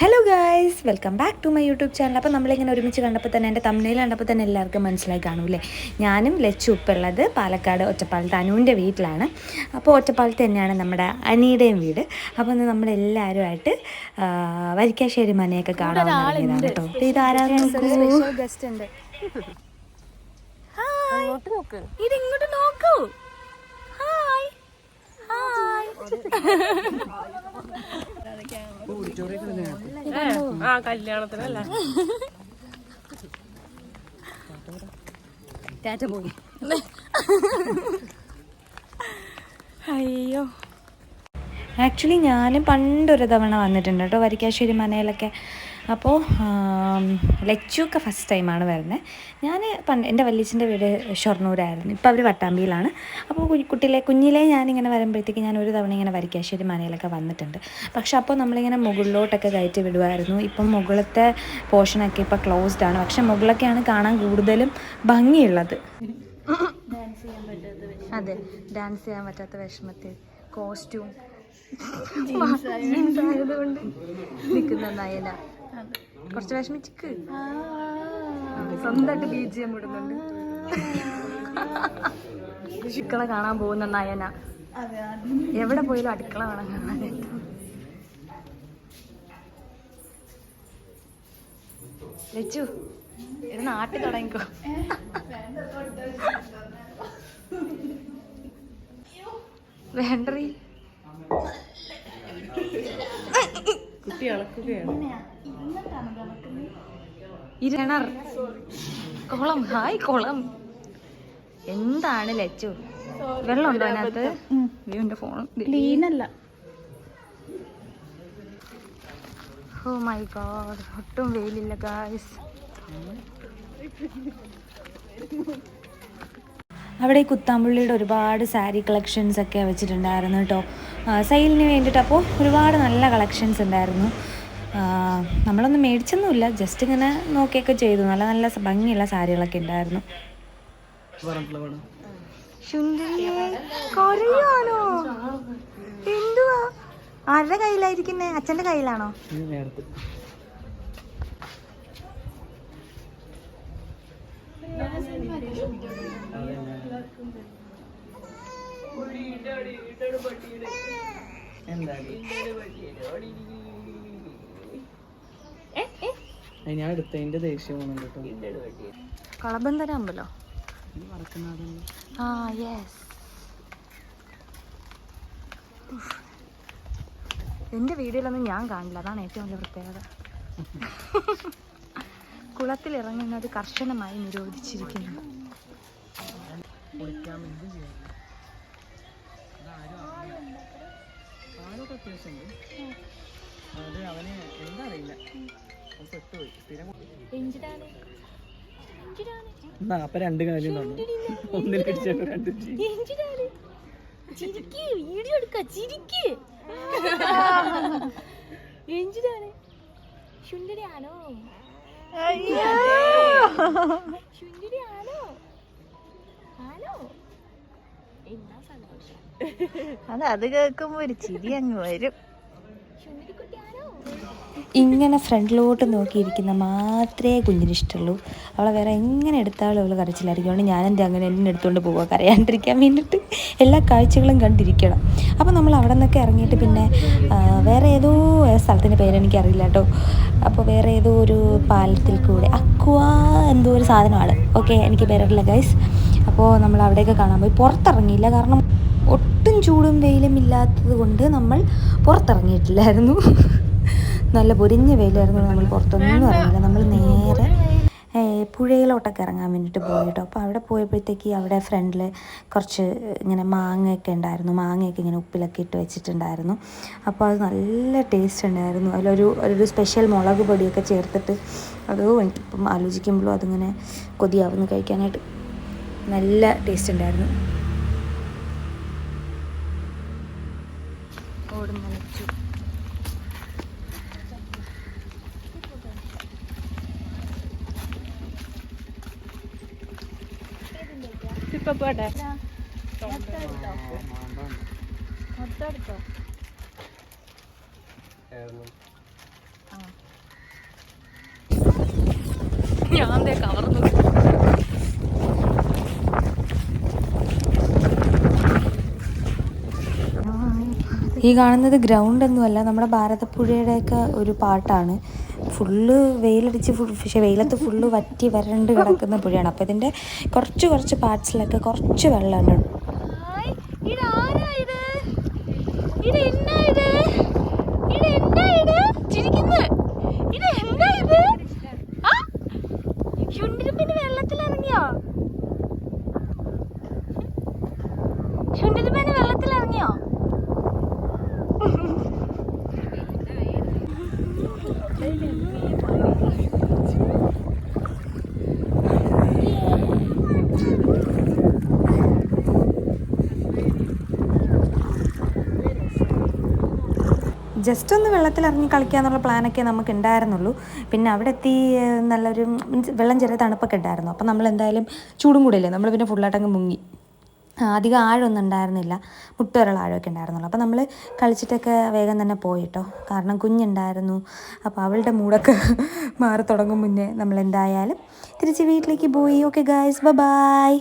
Hello guys welcome back to my YouTube channel അപ്പോൾ നമ്മളിങ്ങനെ ഒരുമിച്ച് കണ്ടപ്പോൾ തന്നെ എന്റെ തമിഴിൽ കണ്ടപ്പോൾ തന്നെ എല്ലാവർക്കും മനസ്സിലായി കാണൂലേ ഞാനും ലച്ചു ഉപ്പുള്ളത് പാലക്കാട് ഒറ്റപ്പാലത്ത് അനുവിന്റെ വീട്ടിലാണ്. അപ്പോൾ ഒറ്റപ്പാലത്ത് തന്നെയാണ് നമ്മുടെ അനിയുടെയും വീട്. അപ്പോൾ ഒന്ന് നമ്മളെല്ലാവരുമായിട്ട് വരിക്കാശ്ശേരി മനയൊക്കെ കാണാൻ തുടങ്ങിയതാണ് കേട്ടോ. ഇതിങ്ങോട്ട് നോക്കൂ? ഹായ്. ഹായ്. ആ കല്യാണത്തിനല്ല? ടാറ്റ പോയി. അയ്യോ. ആക്ച്വലി ഞാൻ പണ്ടൊരു തവണ വന്നിട്ടുണ്ട് കേട്ടോ വരിക്കാശ്ശേരി മനയിലൊക്കെ. അപ്പോൾ ലച്ചുവൊക്കെ ഫസ്റ്റ് ടൈമാണ് വരുന്നത് ഞാൻ പണ്ട് എന്റെ വല്യച്ഛന്റെ വീട് ഷൊർണൂരായിരുന്നു. ഇപ്പോൾ അവർ വട്ടാമ്പിയിലാണ്. അപ്പോൾ കുട്ടിയിലെ കുഞ്ഞിലേ ഞാനിങ്ങനെ വരുമ്പോഴത്തേക്ക് ഞാൻ ഒരു തവണ ഇങ്ങനെ വരിക്കാശ്ശേരി മനയിലൊക്കെ വന്നിട്ടുണ്ട്. പക്ഷെ അപ്പോൾ നമ്മളിങ്ങനെ മുകളിലോട്ടൊക്കെ കയറ്റി വിടുമായിരുന്നു ഇപ്പം മുകളിലത്തെ പോർഷനൊക്കെ ഇപ്പോൾ ക്ലോസ്ഡ് ആണ്. പക്ഷെ മുകളിലൊക്കെയാണ് കാണാൻ കൂടുതലും ഭംഗിയുള്ളത്. അതെ ഡാൻസ് ചെയ്യാൻ പറ്റാത്ത വിഷമത്തിൽ. കോസ്റ്റ്യൂം നിൽക്കുന്ന നയന. കുറച്ച് വിഷമിച്ചിക്ക്. സ്വന്തമായിട്ട് ബി ജി എം ഇടുന്നുണ്ട്. അടുക്കള കാണാൻ പോകുന്ന നയന. എവിടെ പോയാലും അടുക്കള വേണം കാണാനായിട്ട് ലച്ചു ഇത് നാട്ടിൽ തുടങ്ങിക്കോ. വേണ്ടറി. കുട്ടി അളക്കുകയാണ്. ഇരണർ കോളം. ഹായ് കോളം. എന്താണ് ലച്ചു? വെള്ളം ഉണ്ടോ അതിനകത്ത് എന്റെ ഫോൺ. ക്ലീനല്ല. Oh my god. ഒട്ടും വെയിലില്ല ഗായ്സ്. അവിടെ ഈ കുത്താമ്പുള്ളിയുടെ ഒരുപാട് സാരി കളക്ഷൻസ് ഒക്കെ വെച്ചിട്ടുണ്ടായിരുന്നു കേട്ടോ. സെയിലിന് വേണ്ടിയിട്ട് അപ്പോൾ ഒരുപാട് നല്ല കളക്ഷൻസ് ഉണ്ടായിരുന്നു. നമ്മളൊന്നും മേടിച്ചൊന്നുമില്ല. ജസ്റ്റ് ഇങ്ങനെ നോക്കിയൊക്കെ ചെയ്തു. നല്ല നല്ല ഭംഗിയുള്ള സാരികളൊക്കെ ഉണ്ടായിരുന്നു. എന്തുവാ? ആരുടെ കയ്യിലായിരിക്കുന്നേ? അച്ഛന്റെ കയ്യിലാണോ? ഞാൻ എടുത്തതിന്റെ ദേഷ്യമാണ് കേട്ടോ കളബന്ധര അമ്പലോ? ആ യെസ് എന്റെ വീഡിയോയിലൊന്നും ഞാൻ കാണില്ല. അതാണ് ഏറ്റവും വലിയ പ്രത്യേകത. കുളത്തിൽ ഇറങ്ങുന്നത് കർശനമായി നിരോധിച്ചിരിക്കുന്നു. അവനെ എന്തും അറിയില്ല. എന്നാ അപ്പൊ രണ്ട് കാര്യം തന്നു ഒന്നിൽ പിടിച്ചു രണ്ടും വീഡിയോ എടുക്ക ചിരിക്ക്. എന്തിനാണ്? ശുണ്ടരിയാണോ ശുണ്ടരിയാണോ ആണോ? എന്നാ സന്തോഷം. അത് അത് കേൾക്കുമ്പോൾ ഒരു ചിരി അങ്ങ് വരും. ഇങ്ങനെ ഫ്രണ്ടിലോട്ട് നോക്കിയിരിക്കുന്ന മാത്രമേ കുഞ്ഞിന് ഇഷ്ടമുള്ളൂ. അവളെ വേറെ എങ്ങനെ എടുത്താലും അവൾ കരച്ചിലായിരിക്കും. അതുകൊണ്ട് ഞാൻ എന്റെ അങ്ങനെ എന്നെ എടുത്തുകൊണ്ട് പോവുക കരയാണ്ടിരിക്കാൻ വേണ്ടിയിട്ട്. എല്ലാ കാഴ്ചകളും കണ്ടിരിക്കണം. അപ്പോൾ നമ്മൾ അവിടെ നിന്നൊക്കെ ഇറങ്ങിയിട്ട് പിന്നെ വേറെ ഏതോ സ്ഥലത്തിന്റെ പേരെനിക്ക് അറിയില്ല കേട്ടോ. അപ്പോൾ വേറെ ഏതോ ഒരു പാലത്തിൽ കൂടെ. അക്വ എന്തോ ഒരു സാധനമാണ്. ഓക്കെ എനിക്ക് പേരറിയില്ല ഗൈസ്. അപ്പോൾ നമ്മൾ അവിടെയൊക്കെ കാണാൻ പോയി. പുറത്തിറങ്ങിയില്ല. കാരണം ഒട്ടും ചൂടും വെയിലും ഇല്ലാത്തത് കൊണ്ട് നമ്മൾ പുറത്തിറങ്ങിയിട്ടില്ലായിരുന്നു. നല്ല പൊരിഞ്ഞ വെയിലായിരുന്നു. നമ്മൾ പുറത്തൊന്നും ഇറങ്ങില്ല നമ്മൾ നേരെ പുഴയിലോട്ടൊക്കെ ഇറങ്ങാൻ വേണ്ടിയിട്ട് പോയി കേട്ടോ. അപ്പോൾ അവിടെ പോയപ്പോഴത്തേക്ക് അവിടെ ഫ്രണ്ടിൽ കുറച്ച് ഇങ്ങനെ മാങ്ങയൊക്കെ ഉണ്ടായിരുന്നു. മാങ്ങയൊക്കെ ഇങ്ങനെ ഉപ്പിലൊക്കെ ഇട്ട് വെച്ചിട്ടുണ്ടായിരുന്നു. അപ്പോൾ അത് നല്ല ടേസ്റ്റ് ഉണ്ടായിരുന്നു. അതിലൊരു ഒരു സ്പെഷ്യൽ മുളക് പൊടിയൊക്കെ ചേർത്തിട്ട് അത് എനിക്കിപ്പം ആലോചിക്കുമ്പോഴും അതിങ്ങനെ കൊതിയാവുന്നു കഴിക്കാനായിട്ട്. നല്ല ടേസ്റ്റ് ഉണ്ടായിരുന്നു. ഓടുന്ന ഒക്കെ പോട്ടെ ഞാൻ കവർന്നു. ഈ കാണുന്നത് ഗ്രൗണ്ട് ഒന്നുമല്ല നമ്മുടെ ഭാരതപ്പുഴയുടെയൊക്കെ ഒരു പാട്ടാണ്. ഫുള്ള് വെയിലടിച്ച് ഫുൾ പക്ഷേ വെയിലത്ത് ഫുള്ള് വറ്റി വരണ്ട് കിടക്കുന്ന പുഴയാണ്. അപ്പോൾ ഇതിന്റെ കുറച്ച് കുറച്ച് പാർട്സിലൊക്കെ കുറച്ച് വെള്ളമുണ്ട്. ഹായ് ഇത് ആരാ ഇത് ഇത് എന്നാ ഇത് ഇത് എന്നാ ഇത് ചിരിക്കുന്നു ഇത് എന്നാ ഇത് ആ ചുണ്ടിരിപ്പിന് വെള്ളത്തിലിറങ്ങിയോ ചുണ്ടിരിപ്പിന് വെള്ളത്തിലിറങ്ങിയോ ജസ്റ്റ് ഒന്ന് വെള്ളത്തിൽ ഇറങ്ങി കളിക്കാന്നുള്ള പ്ലാനൊക്കെ നമുക്ക് ഉണ്ടായിരുന്നുള്ളൂ പിന്നെ അവിടെ എത്തി നല്ലൊരു മീൻസ് വെള്ളം ചെറിയ തണുപ്പൊക്കെ ഉണ്ടായിരുന്നു. അപ്പോൾ നമ്മൾ എന്തായാലും ചൂടും കൂടിയല്ലേ? നമ്മൾ പിന്നെ ഫുള്ളായിട്ടങ്ങ് മുങ്ങി. ആ, അധികം ആഴമൊന്നും ഉണ്ടായിരുന്നില്ല. മുട്ടുവരൾ ആഴമൊക്കെ ഉണ്ടായിരുന്നുള്ളൂ. അപ്പോൾ നമ്മൾ കളിച്ചിട്ടൊക്കെ വേഗം തന്നെ പോയിട്ടോ. കാരണം കുഞ്ഞുണ്ടായിരുന്നു. അപ്പോൾ അവളുടെ മൂടൊക്കെ മാറി തുടങ്ങും മുന്നേ നമ്മൾ എന്തായാലും തിരിച്ച് വീട്ടിലേക്ക് പോയി. ഓക്കെ ഗായ്സ് ബ ബായ്